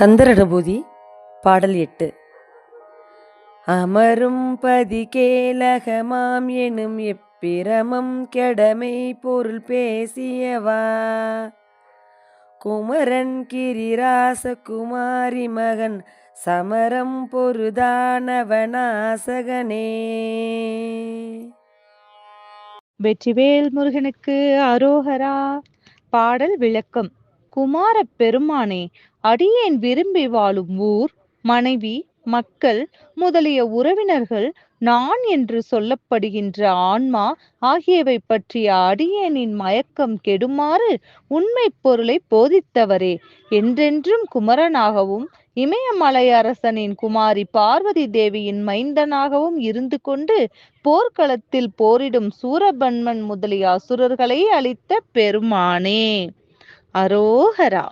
கந்தரனுபூதி பாடல் எட்டு. அமரும் பதிகேலகமாம் எனும் எப்பிரமம் கெடமை பொருள் பேசியவா. குமரன் கிரிராச குமாரி மகன் சமரம் பொருதானவனாசகனே. வெற்றிவேல் முருகனுக்கு அரோகரா பாடல் விளக்கம். குமாரப் பெருமானே அடியேன் விரும்பி வாழும் ஊர் மனைவி மக்கள் முதலிய உறவினர்கள் நான் என்று சொல்லப்படுகின்ற ஆன்மா ஆகியவை பற்றிய அடியேனின் மயக்கம் கெடுமாறு உண்மை பொருளை போதித்தவரே. என்றென்றும் குமரனாகவும் இமயமலை அரசனின் குமாரி பார்வதி தேவியின் மைந்தனாகவும் இருந்து கொண்டு போர்க்களத்தில் போரிடும் சூரபன்மன் முதலிய அசுரர்களை அளித்த பெருமானே. அரோகரா